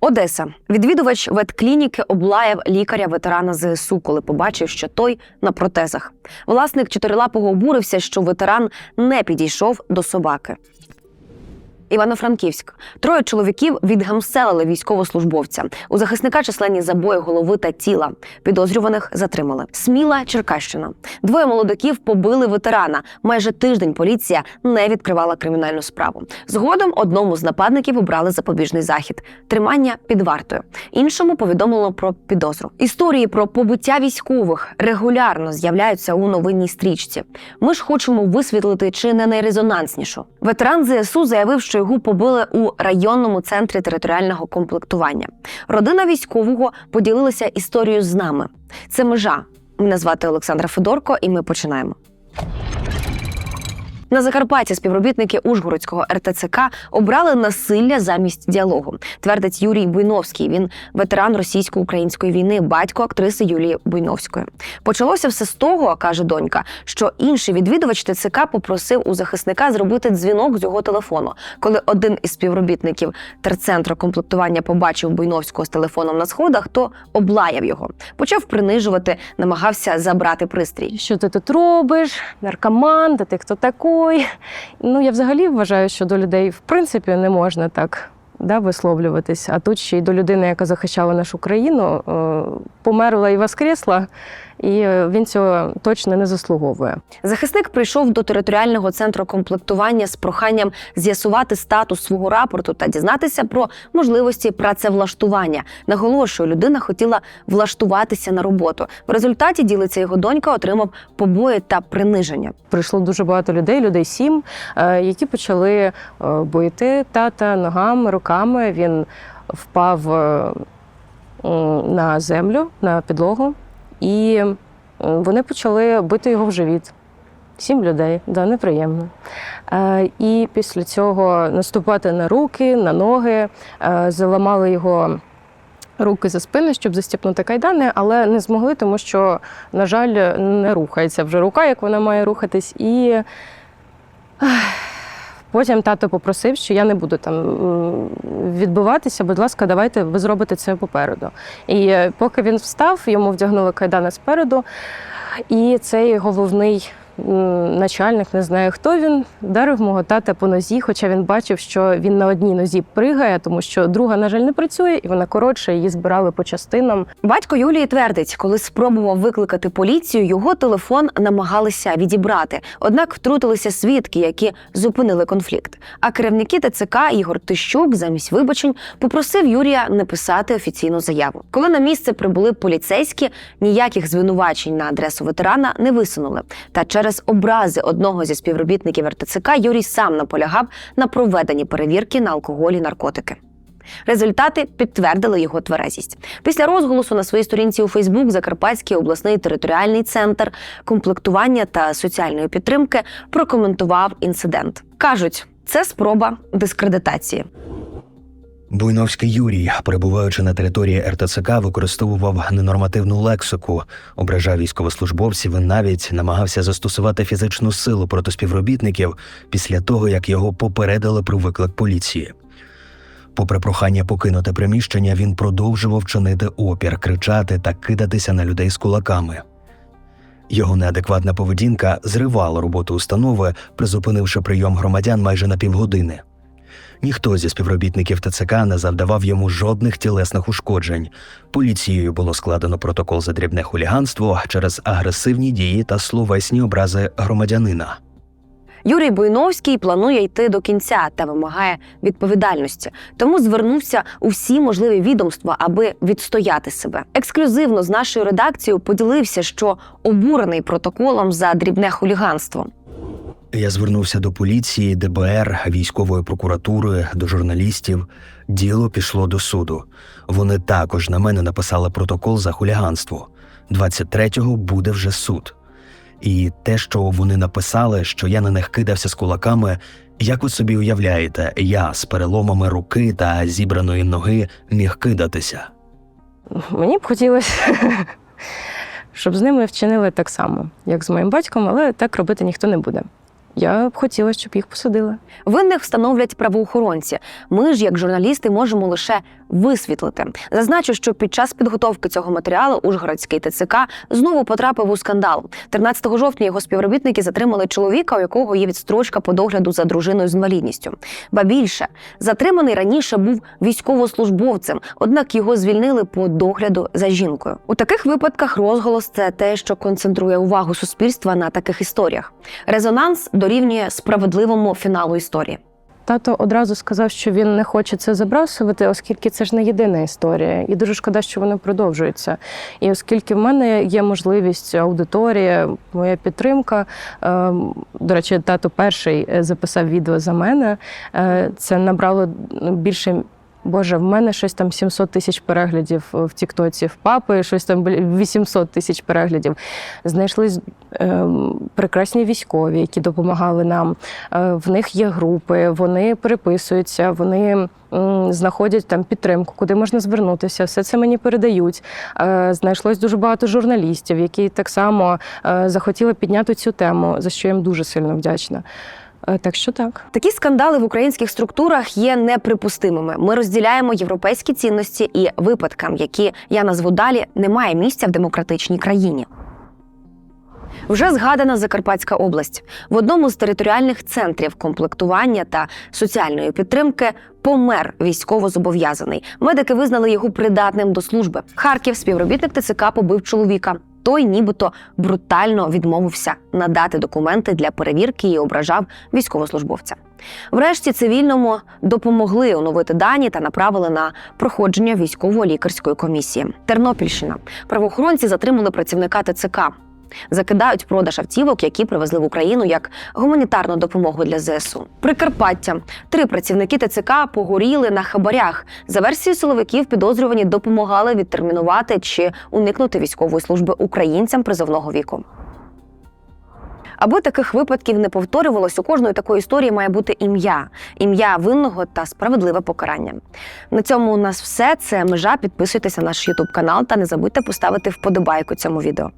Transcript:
Одеса. Відвідувач ветклініки облаяв лікаря ветерана ЗСУ, коли побачив, що той на протезах. Власник чотирилапого обурився, що ветеран не підійшов до собаки. Івано-Франківськ. Троє чоловіків відгамселили військовослужбовця. У захисника численні забої голови та тіла. Підозрюваних затримали. Сміла Черкащина. Двоє молодиків побили ветерана. Майже тиждень поліція не відкривала кримінальну справу. Згодом одному з нападників обрали запобіжний захід тримання під вартою. Іншому повідомило про підозру. Історії про побиття військових регулярно з'являються у новинній стрічці. Ми ж хочемо висвітлити чи не найрезонанснішу. Ветеран ЗСУ заявив, що його побили у районному центрі територіального комплектування. Родина військового поділилася історією з нами. Це межа. Мене звати Олександра Федорко, і ми починаємо. На Закарпатті співробітники Ужгородського РТЦК обрали насилля замість діалогу. Твердить Юрій Буйновський. Він ветеран російсько-української війни, батько актриси Юлії Буйновської. Почалося все з того, каже донька, що інший відвідувач ТЦК попросив у захисника зробити дзвінок з його телефону. Коли один із співробітників терцентру комплектування побачив Буйновського з телефоном на сходах, то облаяв його, почав принижувати, намагався забрати пристрій. що ти тут робиш, наркоман, ти хто такий. Ну, я взагалі вважаю, що до людей в принципі не можна так да, висловлюватись. А тут ще й до людини, яка захищала нашу країну, е, померла і воскресла, і е, він цього точно не заслуговує. Захисник прийшов до територіального центру комплектування з проханням з'ясувати статус свого рапорту та дізнатися про можливості працевлаштування. Наголошую, людина хотіла влаштуватися на роботу. В результаті ділиться його донька, отримав побої та приниження. Прийшло дуже багато людей, людей сім, е, які почали е, бити тата ногами, руками. Він впав на землю, на підлогу, і вони почали бити його в живіт. Сім людей, да, неприємно. Е, І після цього наступати на руки, на ноги, е, заламали його руки за спину, щоб застіпнути кайдани, але не змогли, тому що, на жаль, не рухається вже рука, як вона має рухатись. І потім тато попросив, що я не буду там відбуватися, будь ласка, давайте ви зробите це попереду. І е, поки він встав, йому вдягнули кайдани спереду, і цей головний. Начальник, не знаю, хто він, вдарив мого тата по нозі, хоча він бачив, що він на одній нозі пригає, тому що друга, на жаль, не працює, і вона коротша, її збирали по частинам. Батько Юлії твердить, коли спробував викликати поліцію, його телефон намагалися відібрати. Однак втрутилися свідки, які зупинили конфлікт. А керівники ТЦК Ігор Тищук замість вибачень попросив Юрія не писати офіційну заяву. Коли на місце прибули поліцейські, ніяких звинувачень на адресу ветерана не висунули. Та через образи одного зі співробітників РТЦК Юрій сам наполягав на проведенні перевірки на алкоголь і наркотики. Результати підтвердили його тверезість. Після розголосу на своїй сторінці у Фейсбук Закарпатський обласний територіальний центр комплектування та соціальної підтримки прокоментував інцидент. кажуть, це спроба дискредитації. Буйновський Юрій, перебуваючи на території РТЦК, використовував ненормативну лексику, ображав військовослужбовців і навіть намагався застосувати фізичну силу проти співробітників після того, як його попередили про виклик поліції. Попри прохання покинути приміщення, він продовжував чинити опір, кричати та кидатися на людей з кулаками. Його неадекватна поведінка зривала роботу установи, призупинивши прийом громадян майже на півгодини. Ніхто зі співробітників ТЦК не завдавав йому жодних тілесних ушкоджень. Поліцією було складено протокол за дрібне хуліганство через агресивні дії та словесні образи громадянина. Юрій Буйновський планує йти до кінця та вимагає відповідальності, тому звернувся у всі можливі відомства, аби відстояти себе. Ексклюзивно з нашою редакцією поділився, що обурений протоколом за дрібне хуліганство. Я звернувся до поліції, ДБР, військової прокуратури, до журналістів. Діло пішло до суду. Вони також на мене написали протокол за хуліганство. 23-го буде вже суд. І те, що вони написали, що я на них кидався з кулаками, як ви собі уявляєте, я з переломами руки та зібраної ноги міг кидатися. Мені б хотілося, щоб з ними вчинили так само, як з моїм батьком, але так робити ніхто не буде. Я б хотіла, щоб їх посадили. Винних встановлять правоохоронці. Ми ж, як журналісти, можемо лише висвітлити. Зазначу, що під час підготовки цього матеріалу Ужгородський ТЦК знову потрапив у скандал. 13 жовтня його співробітники затримали чоловіка, у якого є відстрочка по догляду за дружиною з інвалідністю. Ба більше затриманий раніше був військовослужбовцем, однак його звільнили по догляду за жінкою. У таких випадках розголос це те, що концентрує увагу суспільства на таких історіях. Резонанс дорівнює справедливому фіналу історії. Тато одразу сказав, що він не хоче це забрасувати, оскільки це ж не єдина історія, і дуже шкода, що вони продовжуються. І оскільки в мене є можливість, аудиторія, моя підтримка. е, До речі, тато перший е, записав відео за мене. е, Це набрало ну, більше. Боже, в мене щось там 700 тисяч переглядів в Тіктоці, в папи щось там бля, 800 тисяч переглядів. Знайшлись прекрасні військові, які допомагали нам. Е, В них є групи, вони переписуються, вони знаходять там підтримку, куди можна звернутися. Все це мені передають. Е, Знайшлось дуже багато журналістів, які так само е, захотіли підняти цю тему, за що я їм дуже сильно вдячна. Так що так. Такі скандали в українських структурах є неприпустимими. Ми розділяємо європейські цінності і випадкам, які я назву далі, немає місця в демократичній країні. Вже згадана Закарпатська область в одному з територіальних центрів комплектування та соціальної підтримки помер військовозобов'язаний. Медики визнали його придатним до служби. Харків співробітник ТЦК побив чоловіка. Той нібито брутально відмовився надати документи для перевірки і ображав військовослужбовця. Врешті цивільному допомогли оновити дані та направили на проходження військово-лікарської комісії. Тернопільщина правоохоронці затримали працівника ТЦК. Закидають продаж автівок, які привезли в Україну як гуманітарну допомогу для ЗСУ. Прикарпаття три працівники ТЦК погоріли на хабарях. За версією силовиків, підозрювані допомагали відтермінувати чи уникнути військової служби українцям призовного віку. Аби таких випадків не повторювалось, у кожної такої історії має бути ім'я, ім'я винного та справедливе покарання. На цьому у нас все. Це межа. Підписуйтеся на наш Ютуб канал та не забудьте поставити вподобайку цьому відео.